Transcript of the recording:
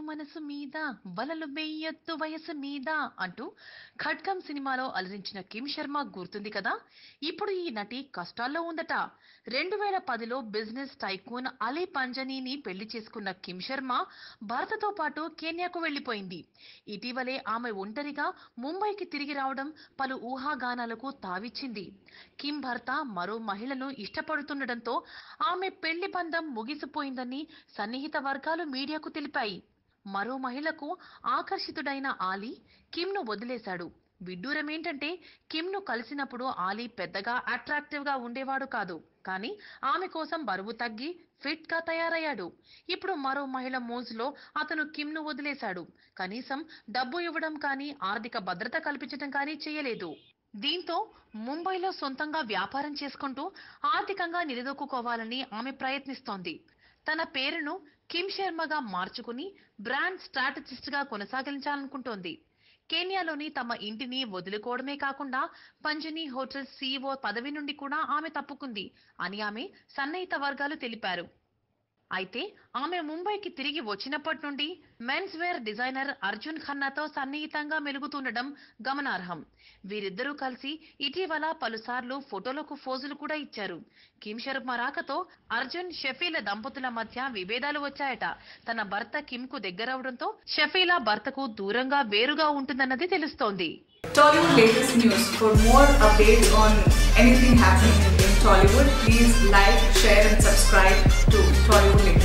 మనసు మీద వలలు వెయ్యొద్దు వయసు మీద అంటూ ఖడ్గం సినిమాలో అలరించిన కిమ్ శర్మ గుర్తుంది కదా? ఇప్పుడు ఈ నటి కష్టాల్లో ఉందట. రెండు వేల పదిలో బిజినెస్ టైకూన్ అలీ పంజనీని పెళ్ళి చేసుకున్న కిమ్ శర్మ భర్తతో పాటు కెన్యాకు వెళ్ళిపోయింది ఇటీవలే ఆమె ఒంటరిగా ముంబైకి తిరిగి రావడం పలు ఊహాగానాలకు తావిచ్చింది. కిమ్ భర్త మరో మహిళను ఇష్టపడుతుండటంతో ఆమె పెళ్ళి బంధం ముగిసిపోయిందని సన్నిహిత వర్గాలు మీడియాకు తెలిపాయి. మరో మహిళకు ఆకర్షితుడైన ఆలీ కిమ్ను వదిలేశాడు. విడ్డూరం ఏంటంటే కిమ్ను కలిసినప్పుడు ఆలీ పెద్దగా అట్రాక్టివ్గా ఉండేవాడు కాదు. కానీ ఆమె కోసం బరువు తగ్గి ఫిట్గా తయారయ్యాడు. ఇప్పుడు మరో మహిళ మోజులో అతను కిమ్ను వదిలేశాడు. కనీసం డబ్బు ఇవ్వడం కానీ ఆర్థిక భద్రత కల్పించడం కానీ చేయలేదు. దీంతో ముంబైలో సొంతంగా వ్యాపారం చేసుకుంటూ ఆర్థికంగా నిలదొక్కుకోవాలని ఆమె ప్రయత్నిస్తోంది. తన పేరును కిమ్ శర్మగా మార్చుకుని బ్రాండ్ స్ట్రాటజిస్ట్గా కొనసాగించాలనుకుంటోంది. కేన్యాలోని తమ ఇంటిని వదులుకోవడమే కాకుండా పంజనీ హోటల్ సీఈఓ పదవి నుండి కూడా ఆమె తప్పుకుంది అని ఆమె సన్నిహిత వర్గాలు తెలిపారు. అయితే ఆమె ముంబైకి తిరిగి వచ్చినప్పటి నుండి మెన్స్ వేర్ డిజైనర్ అర్జున్ ఖన్నాతో సన్నిహితంగా మెలుగుతుండడం గమనార్హం. వీరిద్దరూ కలిసి ఇటీవల పలుసార్లు ఫోటోలకు ఫోజులు కూడా ఇచ్చారు. కిమ్ శర్మ రాకతో అర్జున్ షఫీల దంపతుల మధ్య విభేదాలు వచ్చాయట. తన భర్త కిమ్కు దగ్గరవడంతో షఫీల భర్తకు దూరంగా వేరుగా ఉంటుందన్నది తెలుస్తోంది. Tollywood latest news. For more updates on anything happening in Tollywood, please like, share, and subscribe to sorry,